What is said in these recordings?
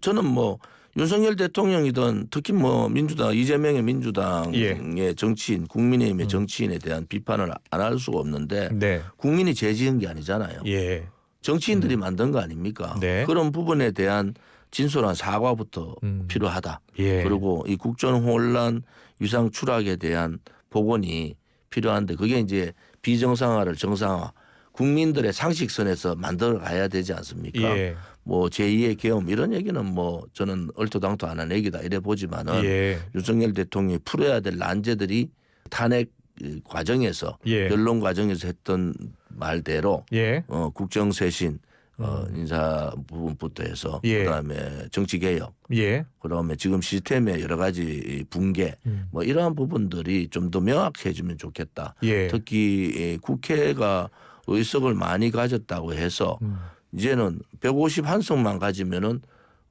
저는 뭐 윤석열 대통령이든 특히 뭐 민주당 이재명의 민주당의 예. 정치인 국민의힘의 음. 정치인에 대한 비판을 안 할 수가 없는데 네. 국민이 죄지은 게 아니잖아요. 예. 정치인들이 만든 거 아닙니까? 네. 그런 부분에 대한 진솔한 사과부터 음. 필요하다. 예. 그리고 이 국정 혼란 위상 추락에 대한 복원이 필요한데 그게 이제 비정상화를 정상화 국민들의 상식선에서 만들어 가야 되지 않습니까? 예. 뭐 제2의 계엄 이런 얘기는 뭐 저는 얼토당토 안 한 얘기다 이래 보지만은 예. 윤석열 대통령이 풀어야 될 난제들이 탄핵 이 과정에서 예. 변론 과정에서 했던 말대로 예. 어, 국정쇄신 어, 인사 부분부터 해서 예. 그다음에 정치 개혁 예. 그다음에 지금 시스템의 여러 가지 붕괴 음. 뭐 이러한 부분들이 좀 더 명확해지면 좋겠다. 예. 특히 이 국회가 의석을 많이 가졌다고 해서 음. 이제는 151석만 가지면은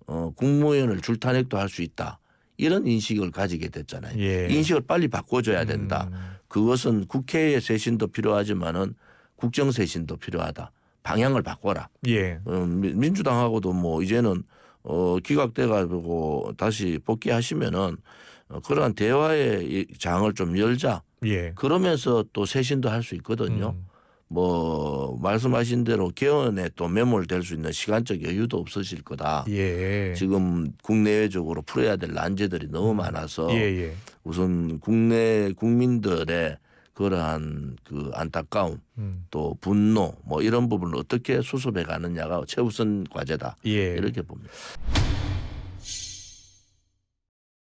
어, 국무위원을 줄탄핵도 할 수 있다. 이런 인식을 가지게 됐잖아요. 예. 인식을 빨리 바꿔줘야 된다. 음. 그것은 국회의 쇄신도 필요하지만은 국정 쇄신도 필요하다. 방향을 바꿔라. 예. 어, 민- 민주당하고도 뭐 이제는 어, 기각돼 가지고 다시 복귀하시면은 어, 그러한 대화의 이 장을 좀 열자. 예. 그러면서 또 쇄신도 할 수 있거든요. 음. 뭐 말씀하신 대로 개헌에 또 매몰될 수 있는 시간적 여유도 없으실 거다. 예. 지금 국내외적으로 풀어야 될 난제들이 너무 많아서 예. 예. 우선 국내 국민들의 그러한 그 안타까움 음. 또 분노 뭐 이런 부분을 어떻게 수습해 가느냐가 최우선 과제다 예. 이렇게 봅니다.